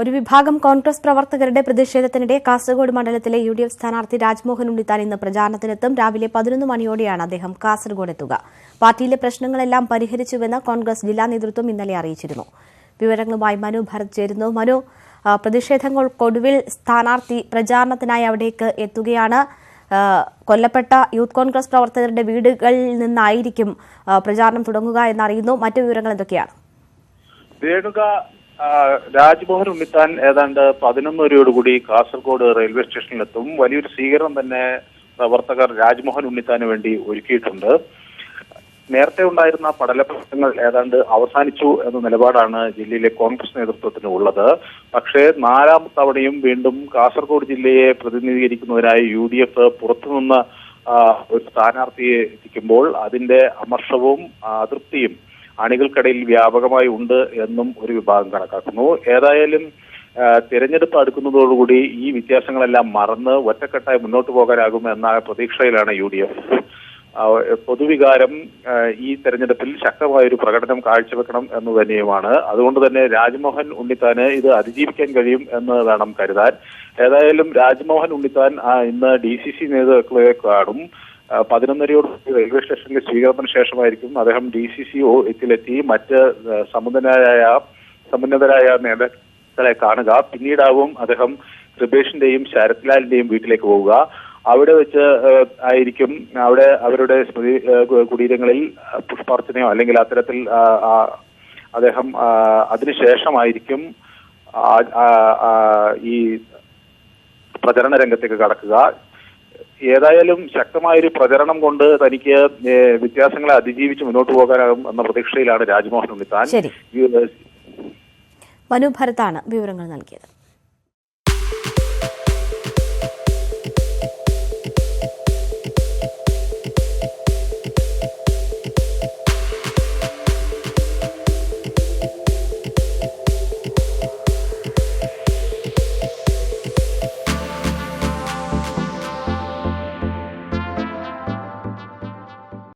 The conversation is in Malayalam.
ഒരു വിഭാഗം കോൺഗ്രസ് പ്രവർത്തകരുടെ പ്രതിഷേധത്തിനിടെ കാസർഗോഡ് മണ്ഡലത്തിലെ യു ഡി എഫ് സ്ഥാനാർത്ഥി രാജ്മോഹൻ ഉണ്ണിത്താൻ ഇന്ന് പ്രചാരണത്തിനെത്തും. രാവിലെ പതിനൊന്ന് മണിയോടെയാണ് അദ്ദേഹം കാസർഗോഡ് എത്തുക പാർട്ടിയിലെ പ്രശ്നങ്ങളെല്ലാം പരിഹരിച്ചുവെന്ന് കോൺഗ്രസ് ജില്ലാ നേതൃത്വം ഇന്നലെ അറിയിച്ചിരുന്നു. വിവരങ്ങളുമായി മനു ഭരത് ചേരുന്നു. മനു പ്രതിഷേധങ്ങൾ പ്രതിഷേധങ്ങൾക്കൊടുവിൽ സ്ഥാനാർത്ഥി പ്രചാരണത്തിനായി അവിടേക്ക് എത്തുകയാണ്. കൊല്ലപ്പെട്ട യൂത്ത് കോൺഗ്രസ് പ്രവർത്തകരുടെ വീടുകളിൽ നിന്നായിരിക്കും പ്രചാരണം തുടങ്ങുക എന്നറിയുന്നു. മറ്റു വിവരങ്ങൾ എന്തൊക്കെയാണ്? രേണുക രാജ്മോഹൻ ഉണ്ണിത്താൻ ഏതാണ്ട് പതിനൊന്നരയോടുകൂടി കാസർഗോഡ് റെയിൽവേ സ്റ്റേഷനിലെത്തും. വലിയൊരു സ്വീകരണം തന്നെ പ്രവർത്തകർ രാജ്മോഹൻ ഉണ്ണിത്താന് വേണ്ടി ഒരുക്കിയിട്ടുണ്ട്. നേരത്തെ ഉണ്ടായിരുന്ന പടല പ്രശ്നങ്ങൾ ഏതാണ്ട് അവസാനിച്ചു എന്ന നിലപാടാണ് ജില്ലയിലെ കോൺഗ്രസ് നേതൃത്വത്തിന് ഉള്ളത്. പക്ഷേ നാലാം തവണയും വീണ്ടും കാസർഗോഡ് ജില്ലയെ പ്രതിനിധീകരിക്കുന്നതിനായി യു ഡി എഫ് പുറത്തുനിന്ന് ഒരു സ്ഥാനാർത്ഥിയെ എത്തിക്കുമ്പോൾ അതിന്റെ അമർഷവും അതൃപ്തിയും അണികൾക്കിടയിൽ വ്യാപകമായി ഉണ്ട് എന്നും ഒരു വിഭാഗം കണക്കാക്കുന്നു. ഏതായാലും തിരഞ്ഞെടുപ്പ് അടുക്കുന്നതോടുകൂടി ഈ വ്യത്യാസങ്ങളെല്ലാം മറന്ന് ഒറ്റക്കെട്ടായി മുന്നോട്ട് പോകാനാകും എന്ന പ്രതീക്ഷയിലാണ് യു ഡി എഫ്. പൊതുവികാരം ഈ തെരഞ്ഞെടുപ്പിൽ ശക്തമായ ഒരു പ്രകടനം കാഴ്ചവെക്കണം എന്ന് തന്നെയുമാണ്. അതുകൊണ്ട് തന്നെ രാജ്മോഹൻ ഉണ്ണിത്താന് ഇത് അതിജീവിക്കാൻ കഴിയും എന്ന് വേണം കരുതാൻ. ഏതായാലും രാജ്മോഹൻ ഉണ്ണിത്താൻ ഇന്ന് ഡി സി സി നേതാക്കളെ കാണും. പതിനൊന്നരയോട് റെയിൽവേ സ്റ്റേഷനിലെ സ്വീകരണത്തിന് ശേഷമായിരിക്കും അദ്ദേഹം ഡി സി സി ഒ എത്തിലെത്തി മറ്റ് ആ, സമുന്നതരായ നേതാക്കളെ കാണുക. പിന്നീടാവും അദ്ദേഹം കൃപേഷിന്റെയും ശരത്ലാലിന്റെയും വീട്ടിലേക്ക് പോവുക. അവിടെ വെച്ച് ആയിരിക്കും അവിടെ അവരുടെ സ്മൃതി കുടീരങ്ങളിൽ പുഷ്പാർച്ചനയോ അല്ലെങ്കിൽ അത്തരത്തിൽ അദ്ദേഹം അതിനുശേഷമായിരിക്കും ഈ പ്രചരണ രംഗത്തേക്ക് കടക്കുക. ഏതായാലും ശക്തമായൊരു പ്രചരണം കൊണ്ട് തനിക്ക് വ്യത്യാസങ്ങളെ അതിജീവിച്ച് മുന്നോട്ട് പോകാനാകും എന്ന പ്രതീക്ഷയിലാണ് രാജ്മോഹൻ ഉണ്ണിത്താൻ ശരി. മനു ഭരത്താണ് വിവരങ്ങൾ നൽകിയത്.